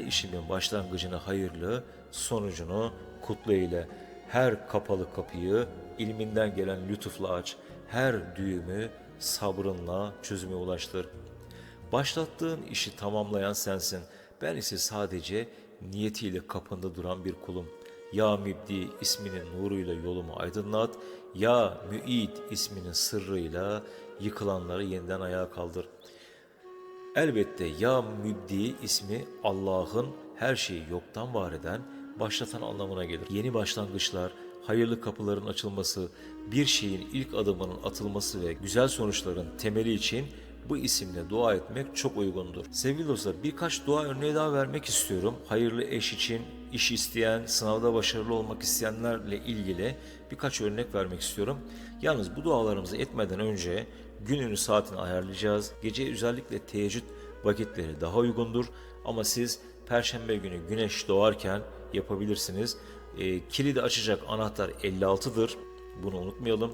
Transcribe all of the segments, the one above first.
İşimin başlangıcını hayırlı, sonucunu kutlu eyle. Her kapalı kapıyı ilminden gelen lütufla aç. Her düğümü sabrınla çözüme ulaştır. Başlattığın işi tamamlayan sensin. Ben ise sadece niyetiyle kapında duran bir kulum. Ya Mübdi isminin nuruyla yolumu aydınlat. Ya Mü'id isminin sırrıyla yıkılanları yeniden ayağa kaldır. Elbette Ya Mübdi ismi Allah'ın her şeyi yoktan var eden, başlatan anlamına gelir. Yeni başlangıçlar, hayırlı kapıların açılması, bir şeyin ilk adımının atılması ve güzel sonuçların temeli için bu isimle dua etmek çok uygundur. Sevgili dostlar birkaç dua örneği daha vermek istiyorum. Hayırlı eş için, iş isteyen, sınavda başarılı olmak isteyenlerle ilgili birkaç örnek vermek istiyorum. Yalnız bu dualarımızı etmeden önce gününü saatini ayarlayacağız. Gece özellikle teheccüd vakitleri daha uygundur. Ama siz perşembe günü güneş doğarken yapabilirsiniz. E, kilidi açacak anahtar 56'dır. Bunu unutmayalım.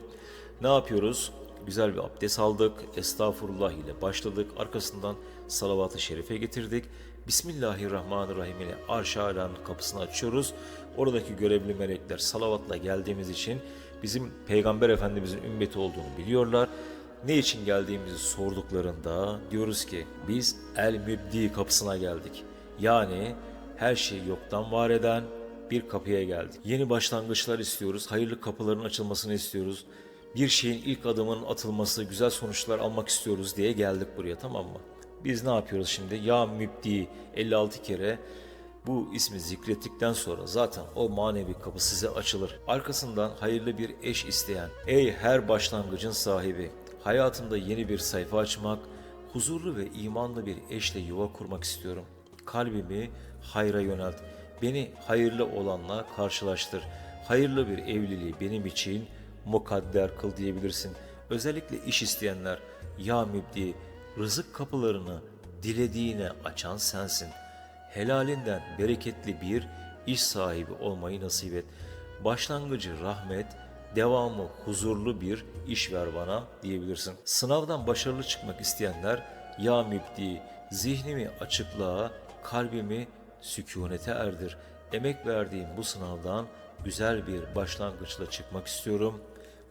Ne yapıyoruz? Güzel bir abdest aldık. Estağfurullah ile başladık. Arkasından salavat-ı şerife getirdik. Bismillahirrahmanirrahim ile alanın kapısını açıyoruz. Oradaki görevli melekler salavatla geldiğimiz için bizim Peygamber Efendimizin ümmeti olduğunu biliyorlar. Ne için geldiğimizi sorduklarında diyoruz ki biz El Mübdi kapısına geldik. Yani her şeyi yoktan var eden bir kapıya geldik. Yeni başlangıçlar istiyoruz. Hayırlı kapıların açılmasını istiyoruz. Bir şeyin ilk adımının atılması, güzel sonuçlar almak istiyoruz diye geldik buraya tamam mı? Biz ne yapıyoruz şimdi? Ya Mübdi 56 kere bu ismi zikrettikten sonra zaten o manevi kapı size açılır. Arkasından hayırlı bir eş isteyen, ey her başlangıcın sahibi, hayatımda yeni bir sayfa açmak, huzurlu ve imanlı bir eşle yuva kurmak istiyorum. Kalbimi hayra yönelt. Beni hayırlı olanla karşılaştır. Hayırlı bir evliliği benim için mukadder kıl diyebilirsin. Özellikle iş isteyenler, ya mübdi, rızık kapılarını dilediğine açan sensin. Helalinden bereketli bir iş sahibi olmayı nasip et. Başlangıcı rahmet, devamı huzurlu bir iş ver bana diyebilirsin. Sınavdan başarılı çıkmak isteyenler, ya mübdi, zihnimi açıklığa, kalbimi sükunete erdir. Emek verdiğim bu sınavdan güzel bir başlangıçla çıkmak istiyorum.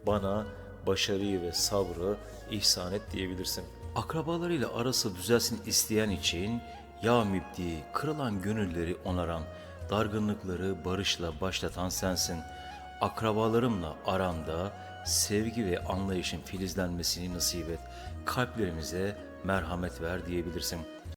Bana başarıyı ve sabrı ihsan et diyebilirsin. Akrabalarıyla arası düzelsin isteyen için ya mübdi kırılan gönülleri onaran, dargınlıkları barışla başlatan sensin. Akrabalarımla aranda sevgi ve anlayışın filizlenmesini nasip et. Kalplerimize merhamet ver diyebilirsin.